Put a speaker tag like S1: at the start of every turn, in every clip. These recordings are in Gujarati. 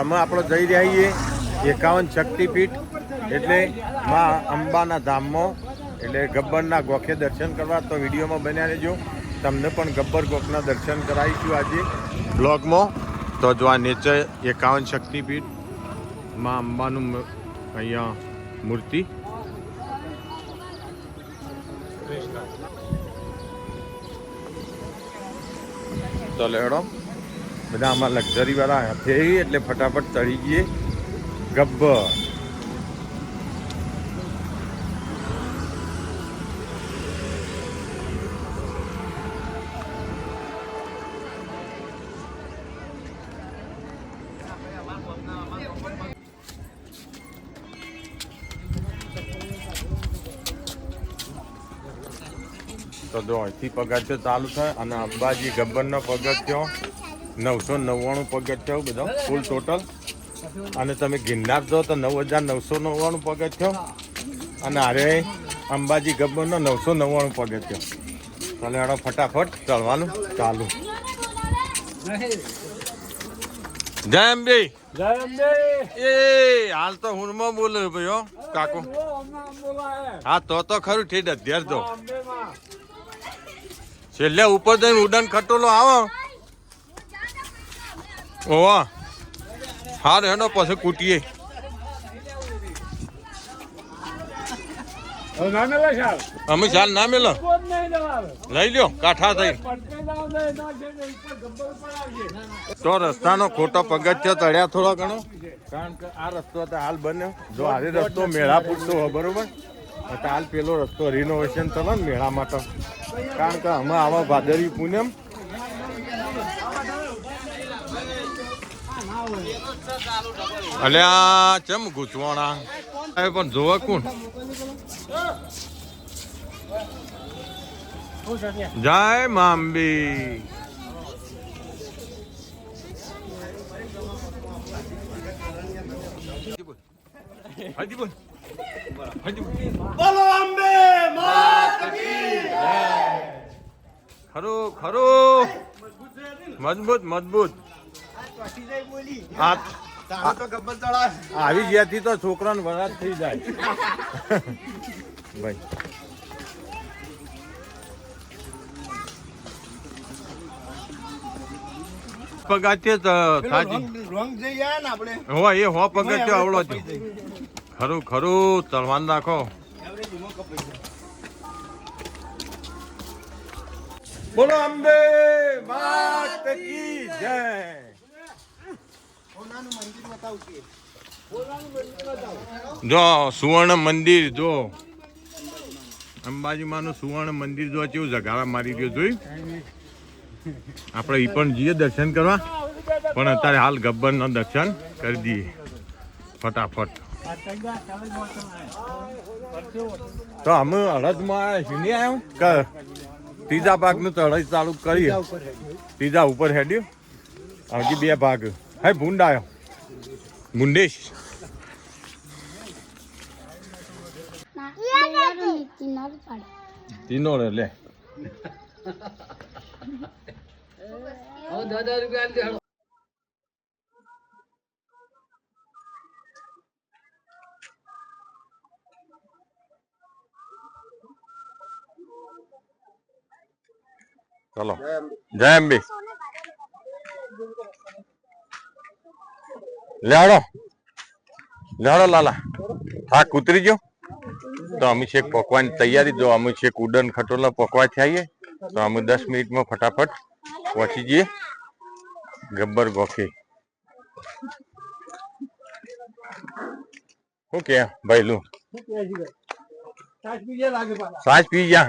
S1: અમે આપણે જઈ રહ્યા છીએ એકાવન શક્તિપીઠ એટલે માં અંબાના ધામમાં. એટલે ગબ્બરના ગોખે દર્શન કરવા. તો વિડીયોમાં બન્યા રહેજો. તમને પણ ગબ્બર ગોખના દર્શન કરાવીશું આજે બ્લોગમાં. તો જો આ નેચર એકાવન શક્તિપીઠમાં અંબાનું અહીંયા મૂર્તિ. તો લેડો બધા આમાં લક્ઝરી વાળા હાથે એટલે ફટાફટ ચડી ગઈએ ગબ્બર. તો અહીંથી પગથિયો ચાલુ થાય અને અંબાજી ગબ્બરનો પગથિયો નવસો નવ્વાણું પગથિયો બધો ફૂલ ટોટલ અને તમે ગિરનાર જો તો નવ હજાર નવસો નવ્વાણું પગથિયો અને આરે અંબાજી ગબ્બરનો નવસો નવ્વાણું પગથિયો ભલે હેડો ફટાફટ ચડવાનું ચાલુ. જય અંબે.
S2: જય અંબે.
S1: એ હાલ તો હુનમાં બોલ્યો ભાઈ હો કાકો. હા તો તો ખરું ઠીક અત્યારે તો છેલ્લે ઉપર જઈને ઉડાન ખટોલો આવો. ઓવા. હાર હેનો પછી કૂટીએ. અમે ચાલ ના મેલો. લઈ લ્યો કાઠા થઈ. તો રસ્તાનો ખોટો પગથિયો તળ્યા થોડો ઘણો. કારણ કે આ રસ્તો તો હાલ બન્યો. જો આજે રસ્તો મેળા પૂરતો હોય બરોબર? હાલ પેલો રસ્તો રિનોવેશન થયો ને મેળા માટે કારણ કે અમે આવા ભાદરવી પૂનમ અલ્યા ચમ ગૂંચવાણા? પણ જોવા કોણ? જય મામ્બી હજી બોલ બોલ
S3: અંબે માત કી
S1: ખરું ખરું. મજબૂત મજબૂત. આવી જ્યાંથી તો છોકરાને વરાત થઈ જાય. ભાઈ.
S3: ને આપણે.
S1: હો એ હો પગથિયો આવડો છે. ખરું ખરું તળવાન રાખો બોલો અંબે માત કી જય
S3: સોનાનું મંદિર બતાવું કે
S1: જો, સુવર્ણ મંદિર, જો. અંબાજી માનું સુવર્ણ મંદિર જો કેવું જગાડા મારી ગયો જોઈ? આપણે ઈ પણ જઈએ દર્શન કરવા. પણ અત્યારે હાલ ગબ્બર નો દર્શન કરી દઈએ. ફટાફટ. તો અમે અડદમાં હિન્દી આવ્યો કે. ત્રીજા ભાગનું તો અડદ ચાલુ કરીએ. ત્રીજા ઉપર હેડ્યું. હજી બે ભાગ. હે, ભૂંડ આવ્યો મુંડેશ તીનો રે લે ચલો જય લેડો. લેડો લાલા. હા ઉતરી ગયો? તો અમે છેક પકવાની તૈયારી. જો અમે છેક ઉડન ખટોલા પકવા થઈએ તો અમે દસ મિનિટમાં ફટાફટ પહોંચી જઈએ. ગબ્બર ગોખી. શું કે ભાઈલું? સાસ પી ગયા.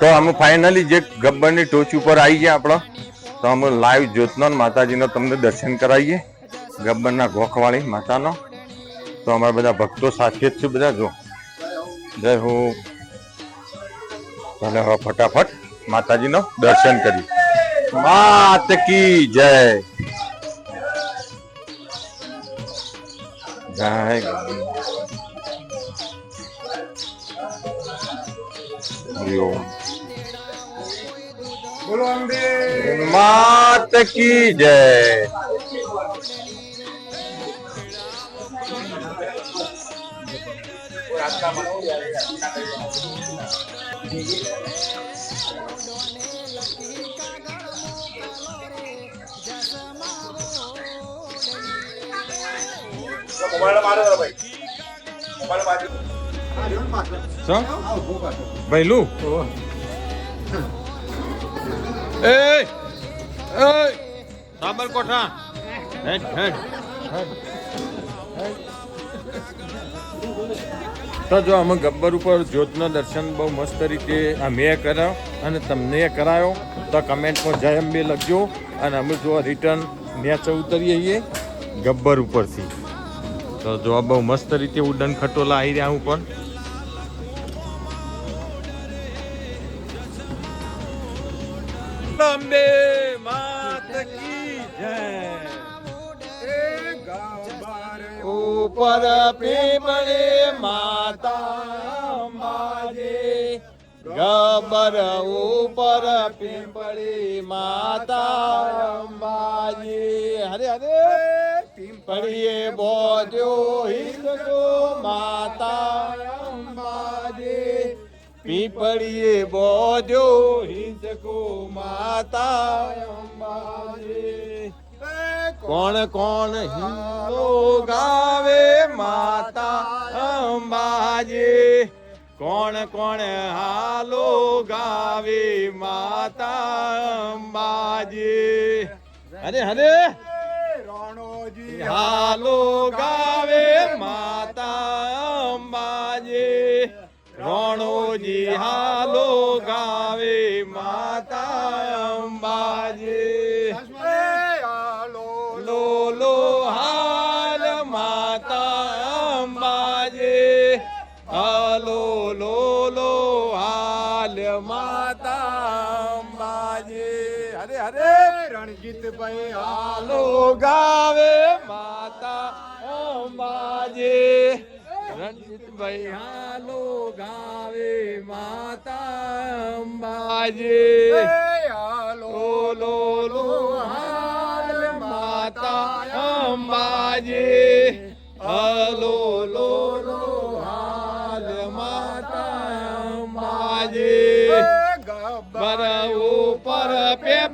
S1: તો અમે ફાઇનલી જે ગબ્બરની ટોચ ઉપર આવી ગયા આપણો તો અમે લાઈવ જ્યોતનો માતાજીનો તમને દર્શન કરાવીએ. ગબ્બરના ગોખવાળી માતાનો. તો અમારા બધા ભક્તો સાથે જ છે બધા, જો. જય હો. ભલે હવે ફટાફટ માતાજીનો દર્શન કરી માત કી જય. જય. હરિ ઓમ.
S3: બોલો અંબે
S1: માત કી જય
S3: ભાઈ
S1: ભૈલું એ એ સાબરકોઠા હેડ હેડ. તો જો અમે ગબ્બર ઉપર જ્યોતના દર્શન બહુ મસ્ત રીતે આ મેં કરાવ અને તમને કરાયો તો કમેન્ટમાં જય અંબે લખજો અને અમે જો રિટર્ન નેચે ઉતરીએ છીએ ગબ્બર ઉપરથી. તો જો આ બહુ મસ્ત રીતે ઉડન ખટોલા આવી રહ્યા હું અંબે ઉપર પીપળે માતા અંબાજે, ગબર ઉપર પિંપળી માતા અંબાજી. હરે હરે. પિંપળીએ બોજો હિંદકો માતા અંબાજી. પીપળીએ બોજો હિંચકો માતા અંબાજી. કોણ કોણ હિંદો ગાવે માતા અંબાજી? કોણ કોણ હાલો ગાવે માતા અંબાજી? હરે હરે.
S3: રણોજી
S1: હાલો ગાવે માતા અંબાજી. રણોજી હાલો ગાવે માતા અંબાજી. હાલ માતા અંબાજી હરે. હરે
S3: રણજીતભાઈ
S1: હાલો ગાવે માતા અંબાજી રણજીતભાઈ હાલો ગાવે માતા અંબાજી
S3: હાલો
S1: લો લો લો હાલ માતા અંબાજી હાલો લો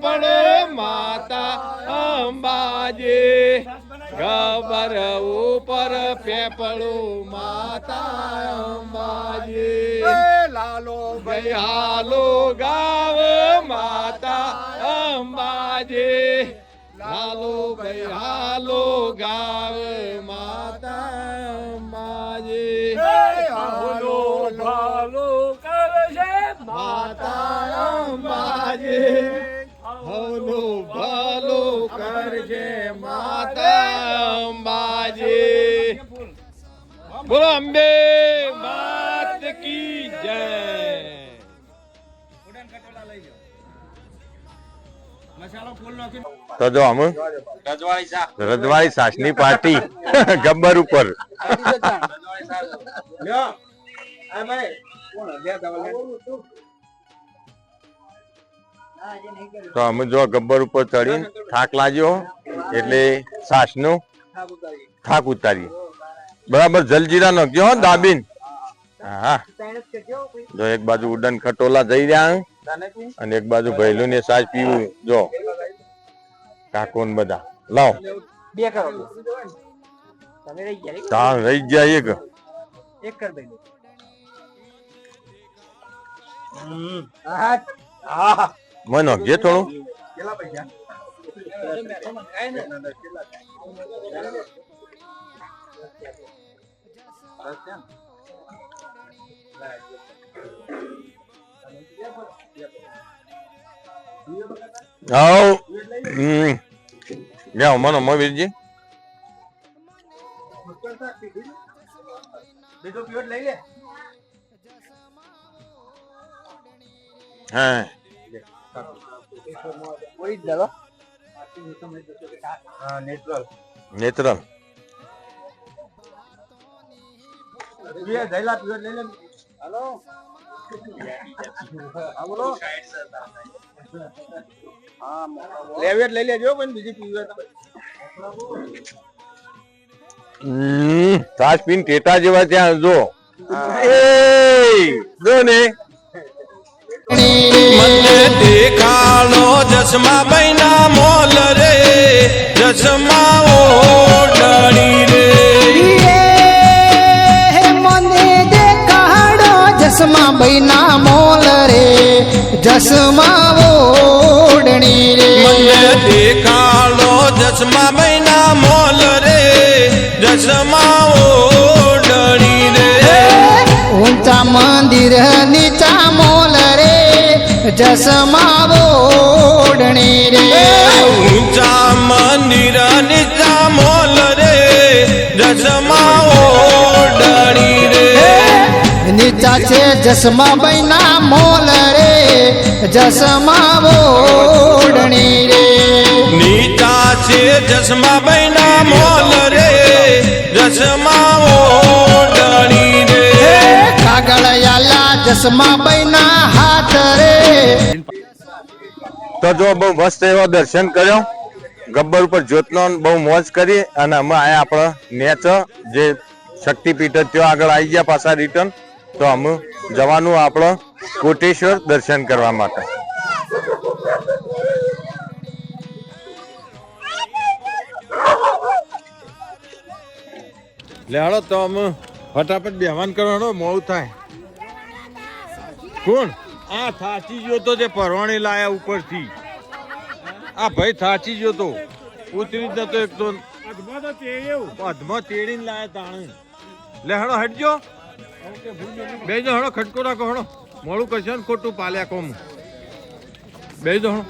S1: પેપડો માતા અંબાજી. ગબર ઉપર પેપડો માતા અંબાજી.
S3: લાલો
S1: હાલો ગાવ માતા અંબાજી. લાલો હાલો ગાવ માતા બોલો અંબે માત કી જય તો જો અમે રજવાડી સાસની પાર્ટી, ગબ્બર ઉપર. તો અમે જો ગબ્બર ઉપર ચડીને થાક લાગ્યો, એટલે સાસનું થાક ઉતારી. બરાબર જલજીરા નો હો દાબીન? હા. જો એક બાજુ ઉડન ખટોલા જઈ રહ્યા અને એક બાજુ ભૈલું ને સાજ પીવું. જો. કાકો ને બધા. લાવ.
S2: બે કરો. તમે રહી ગયા
S1: તા રહી ગયા એક.
S2: એક કર દઈ હા. હા
S1: મને જે થોડું?
S3: કેટલા પૈસા?
S1: મનો મવીરજી
S2: બીજો પીવટ લઈ લે
S1: હા.
S2: હા નેચરલ. બે જઈલા પીવટ લઈ લે. હાલો? હા લેવેટ લઈ લેજો પણ બીજી પીવટ
S1: હમ પીન ટેટા જેવા ત્યાં જો. એ જો ને.
S4: મને દેખાડો જસમા બૈના મોલ રે જસમા ઓડણી રે.
S5: જસમા બૈના મોલ રે જસમા ઓડણી રે.
S4: મને દેખાડો જસમા બૈના મોલ રે જસમા ઓડણી રે.
S5: ઊંચા મંદિર નીચા મોલ રે જસમા ઓડણી રે.
S4: ઊંચા મંદિર નીચા મોલ રે જસમા ઓડણી રે.
S5: છે જસમા બૈના મોલ રે જસમા ઓડણી રે.
S4: નીચા છે જસમા બૈના મોલ રે જસમા ઓડણી રે.
S5: કાગળ યાલા જસમા બૈના હાથ રે.
S1: તો જો બહુ મસ્ત એવો દર્શન કર્યો. ગબ્બર ઉપર જ્યોતનો બહુ મોજ કરી અને અમે આયા આપણે નેચ જે શક્તિપીઠ ત્યાં આગળ આવી ગયા પાછા રિટર્ન તો અમે જવાનું આપણો કોટેશ્વર દર્શન કરવા માટે. લેડો તો અમે ફટાફટ બેહવાન કરવાનો મોડું થાય. કોણ? આ થાચી ગયો તો જે પરવાણી લાયા ઉપરથી. આ ભાઈ થાચી ગયો તો. ઉતરી જ નતો એક તો અધમાં તેડીને લાયા તાણે. લે હટજો. બેજો હણો ખટકો રાખો હણો. મોડું કરશે ને ખોટું પાલ્યા કોમ. બેજો હણો.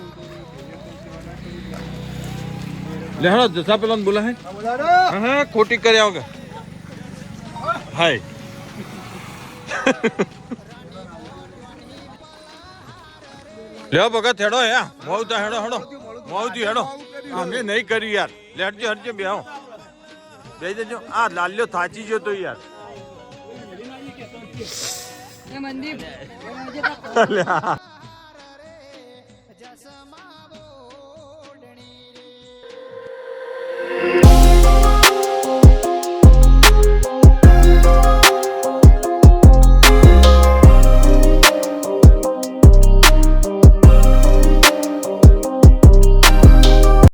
S1: લે હણો જસા પેલા બોલા હે હા, ખોટી કર્યા વગર હાય. લ્યો ભગત હેડો હે. મોવ તો હેડો હેડો મોવથી હેડો. અમે નહીં કરી યાર. લે હટજો હટજો બે આવો બે જજો. આ લાલ્યો થાચી ગયો તો યાર.
S6: એ મંદિર.